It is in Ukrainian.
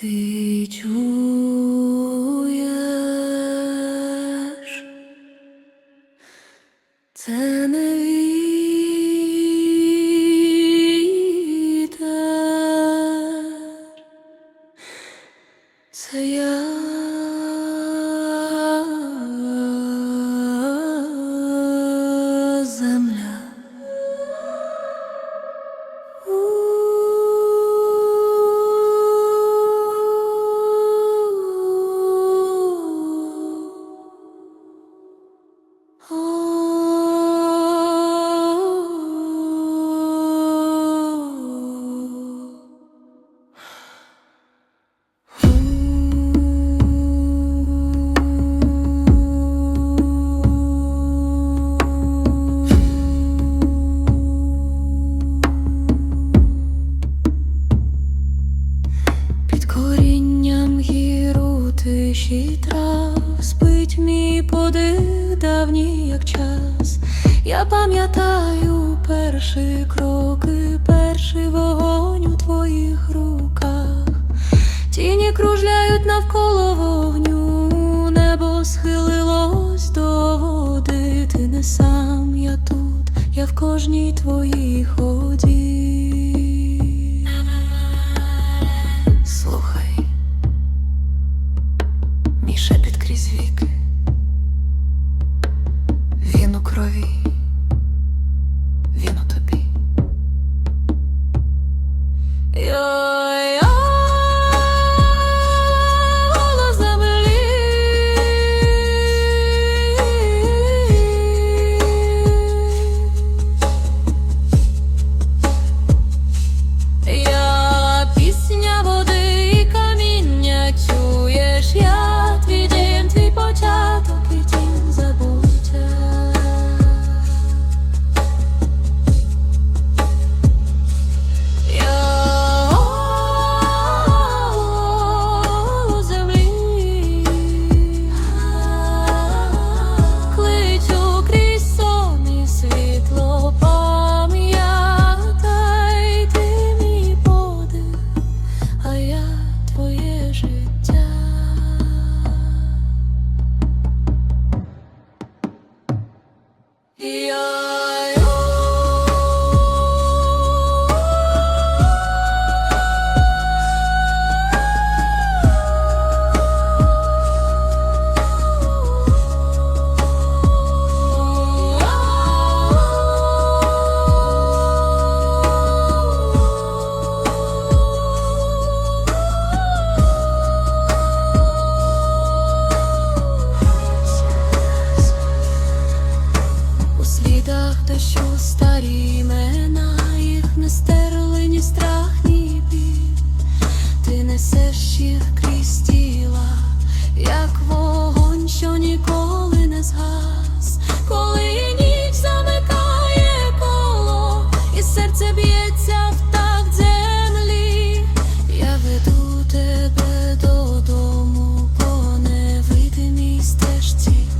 Ти чув. тисячі трав спить мій подих давній, як час. Я пам'ятаю перші кроки, перший вогонь у твоїх руках. Тіні кружляють навколо вогню, небо схилилось до води. Ти не сам я тут, я в кожній твоїй ході. you Gości